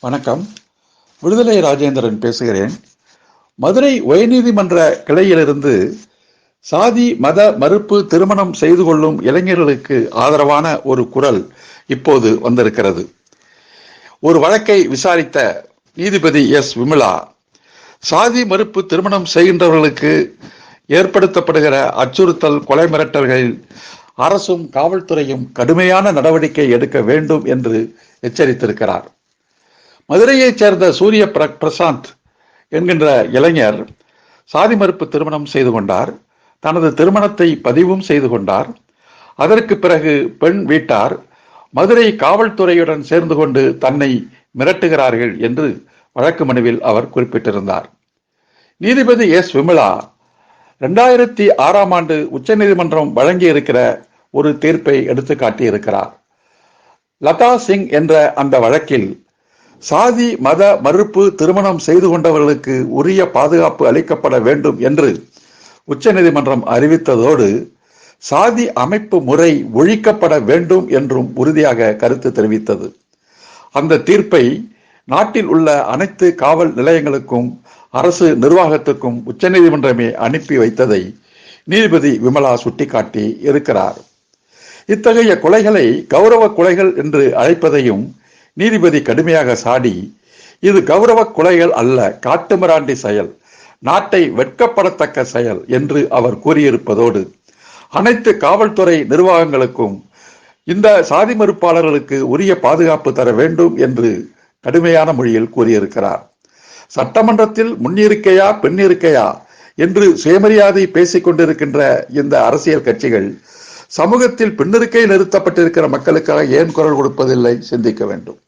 வணக்கம். விடுதலை ராஜேந்திரன் பேசுகிறேன். மதுரை உயர்நீதிமன்ற கிளையிலிருந்து சாதி மத மறுப்பு திருமணம் செய்து கொள்ளும் இளைஞர்களுக்கு ஆதரவான ஒரு குரல் இப்போது வந்திருக்கிறது. ஒரு வழக்கை விசாரித்த நீதிபதி எஸ். விமலா சாதி மறுப்பு திருமணம் செய்கின்றவர்களுக்கு ஏற்படுத்தப்படுகிற அச்சுறுத்தல் கொலை மிரட்டல்களில் அரசும் காவல்துறையும் கடுமையான நடவடிக்கை எடுக்க வேண்டும் என்று எச்சரித்திருக்கிறார். மதுரையைச் சேர்ந்த சூரிய பிர- பிரசாந்த் என்கின்ற இளைஞர் சாதி மறுப்பு திருமணம் செய்து கொண்டார். தனது திருமணத்தை பதிவும் செய்து கொண்டார். அதற்கு பிறகு பெண் வீட்டார். மதுரை காவல்துறையுடன் சேர்ந்து கொண்டு தன்னை மிரட்டுகிறார்கள் என்று வழக்கு மனுவில் அவர் குறிப்பிட்டிருந்தார். நீதிபதி எஸ். விமலா ரெண்டாயிரத்தி ஆறாம் ஆண்டு உச்சநீதிமன்றம் வழங்கி இருக்கிற ஒரு தீர்ப்பை எடுத்து காட்டியிருக்கிறார் லதா சிங் என்ற அந்த வழக்கில் சாதி மத மறுப்பு திருமணம் செய்து கொண்டவர்களுக்கு உரிய பாதுகாப்பு அளிக்கப்பட வேண்டும் என்று உச்சநீதிமன்றம் அறிவித்ததோடு சாதி அமைப்பு முறை ஒழிக்கப்பட வேண்டும் என்றும் உறுதியாக கருத்து தெரிவித்தது. அந்த தீர்ப்பை நாட்டில் உள்ள அனைத்து காவல் நிலையங்களுக்கும் அரசு நிர்வாகத்துக்கும் உச்சநீதிமன்றமே அனுப்பி வைத்ததை நீதிபதி விமலா சுட்டிக்காட்டி இருக்கிறார். இத்தகைய கொலைகளை கௌரவ கொலைகள் என்று அழைப்பதையும் நீதிபதி கடுமையாக சாடி இது கௌரவ கொலைகள் அல்ல காட்டுமிராண்டி செயல் நாட்டை வெட்கப்படத்தக்க செயல் என்று அவர் கூறியிருப்பதோடு அனைத்து காவல்துறை நிர்வாகங்களுக்கும் இந்த சாதி மறுப்பாளர்களுக்கு உரிய பாதுகாப்பு தர வேண்டும் என்று கடுமையான மொழியில் கூறியிருக்கிறார். சட்டமன்றத்தில் முன்னிருக்கையா பெண்ணிருக்கையா என்று சுயமரியாதை பேசிக் கொண்டிருக்கின்ற இந்த அரசியல் கட்சிகள் சமூகத்தில் பின்னிருக்கை நிறுத்தப்பட்டிருக்கிற மக்களுக்காக ஏன் குரல் கொடுப்பதில்லை? சிந்திக்க வேண்டும்.